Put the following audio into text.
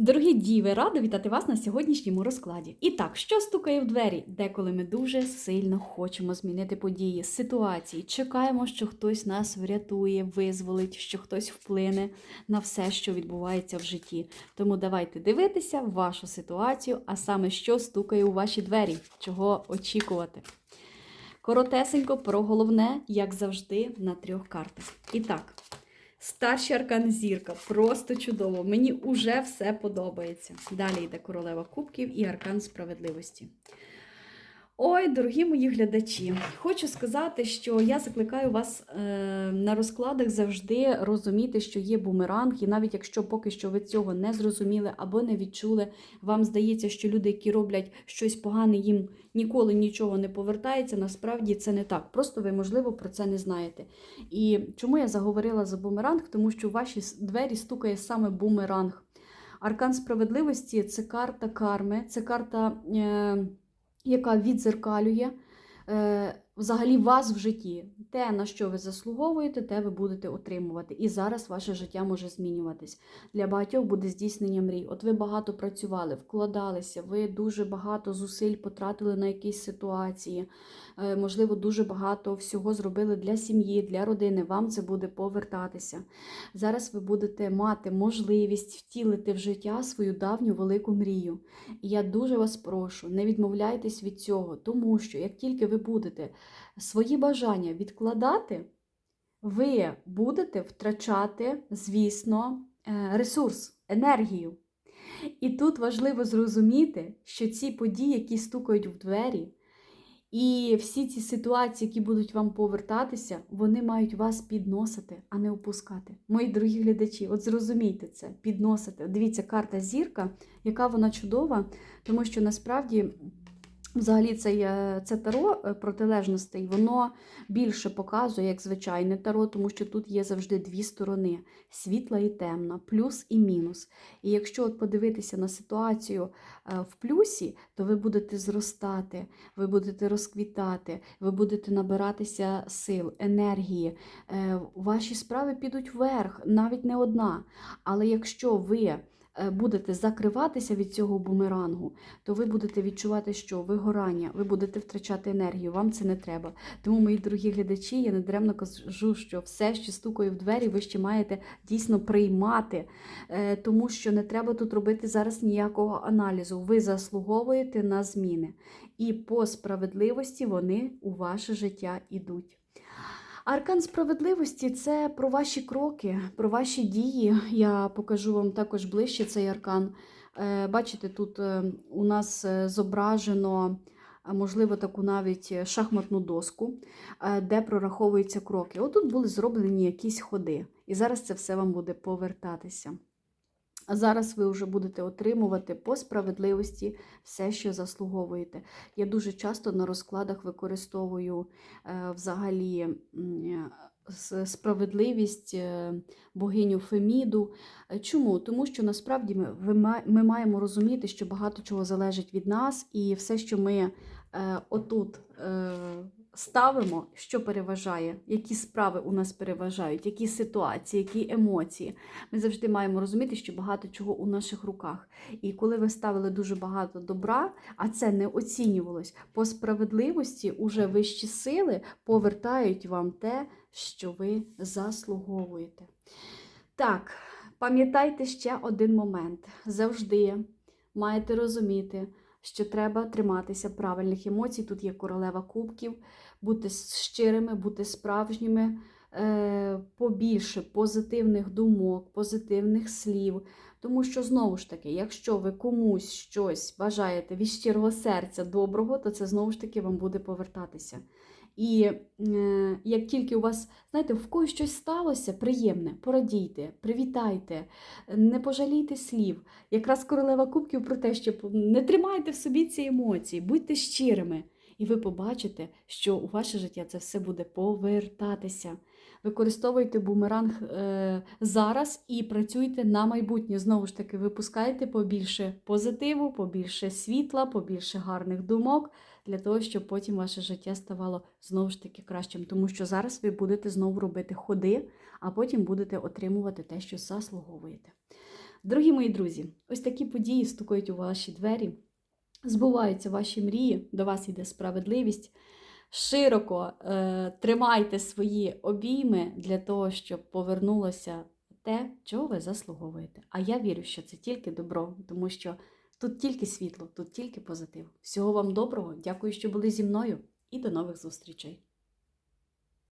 Дорогі діви, рада вітати вас на сьогоднішньому розкладі. І так, що стукає в двері? Деколи ми дуже сильно хочемо змінити події, ситуації, чекаємо, що хтось нас врятує, визволить, що хтось вплине на все, що відбувається в житті. Тому давайте дивитися вашу ситуацію, а саме що стукає у ваші двері, чого очікувати. Коротесенько про головне, як завжди, на трьох картах. І так. Старший аркан зірка. Просто чудово. Мені уже все подобається. Далі йде королева кубків і аркан справедливості. Ой, дорогі мої глядачі, хочу сказати, що я закликаю вас е, на розкладах завжди розуміти, що є бумеранг, і навіть якщо поки що ви цього не зрозуміли або не відчули, вам здається, що люди, які роблять щось погане, їм ніколи нічого не повертається. Насправді це не так. Просто ви, можливо, про це не знаєте. І чому я заговорила за бумеранг? Тому що в ваші двері стукає саме бумеранг. Аркан справедливості це карта карми, це карта. Е, яка відзеркалює е, взагалі вас в житті. Те, на що ви заслуговуєте, те ви будете отримувати. І зараз ваше життя може змінюватись. Для багатьох буде здійснення мрій. От ви багато працювали, вкладалися, ви дуже багато зусиль потратили на якісь ситуації, е, можливо, дуже багато всього зробили для сім'ї, для родини. Вам це буде повертатися. Зараз ви будете мати можливість втілити в життя свою давню велику мрію. І я дуже вас прошу, не відмовляйтесь від цього, тому що як тільки ви будете свої бажання відкладати, ви будете втрачати, звісно, е, ресурс, енергію. І тут важливо зрозуміти, що ці події, які стукають в двері, і всі ці ситуації, які будуть вам повертатися, вони мають вас підносити, а не опускати. Мої дорогі глядачі, от зрозумійте це, підносити. Дивіться, карта зірка, яка вона чудова, тому що насправді. Взагалі, це, це таро е, протилежностей, воно більше показує, як звичайне таро, тому що тут є завжди дві сторони: світла і темна, плюс і мінус. І якщо от подивитися на ситуацію е, в плюсі, то ви будете зростати, ви будете розквітати, ви будете набиратися сил, енергії. е, Ваші справи підуть вверх, навіть не одна. Але якщо ви будете закриватися від цього бумерангу, то ви будете відчувати, що вигорання, ви будете втрачати енергію, вам це не треба. Тому, мої дорогі глядачі, я недаремно кажу, що все, що стукає в двері, ви ще маєте дійсно приймати, е, тому що не треба тут робити зараз ніякого аналізу. Ви заслуговуєте на зміни. І по справедливості вони у ваше життя йдуть. Аркан справедливості це про ваші кроки, про ваші дії. Я покажу вам також ближче цей аркан. Е, Бачите, тут е, у нас е, зображено, можливо, таку навіть шахматну доску, де прораховуються кроки. Отут були зроблені якісь ходи, і зараз це все вам буде повертатися. А зараз ви вже будете отримувати по справедливості все, що заслуговуєте. Я дуже часто на розкладах використовую е, взагалі справедливість е, богиню Феміду. Е, Чому? Тому що насправді ми, ми маємо розуміти, що багато чого залежить від нас, і все, що ми отут. Ставимо, що переважає, які справи у нас переважають, які ситуації, які емоції. Ми завжди маємо розуміти, що багато чого у наших руках. І коли ви ставили дуже багато добра, а це не оцінювалось по справедливості, уже вищі сили повертають вам те, що ви заслуговуєте. Так, пам'ятайте ще один момент. Завжди маєте розуміти, що треба триматися правильних емоцій. Тут є королева кубків, бути щирими, бути справжніми, е, побільше позитивних думок, позитивних слів. Тому що, знову ж таки, якщо ви комусь щось бажаєте від щирого серця доброго, то це знову ж таки вам буде повертатися. І е, як тільки у вас, знаєте, в когось щось сталося приємне, порадійте, привітайте, не пожалійте слів. Якраз королева кубків про те, що не тримайте в собі ці емоції, будьте щирими. І ви побачите, що у ваше життя це все буде повертатися. Використовуйте бумеранг е, зараз і працюйте на майбутнє. Знову ж таки, випускайте побільше позитиву, побільше світла, побільше гарних думок для того, щоб потім ваше життя ставало знову ж таки кращим. Тому що зараз ви будете знову робити ходи, а потім будете отримувати те, що заслуговуєте. Дорогі мої друзі, ось такі події стукають у ваші двері, збуваються ваші мрії, до вас йде справедливість. Широко е, тримайте свої обійми для того, щоб повернулося те, чого ви заслуговуєте. А я вірю, що це тільки добро, тому що тут тільки світло, тут тільки позитив. Всього вам доброго, дякую, що були зі мною, і до нових зустрічей!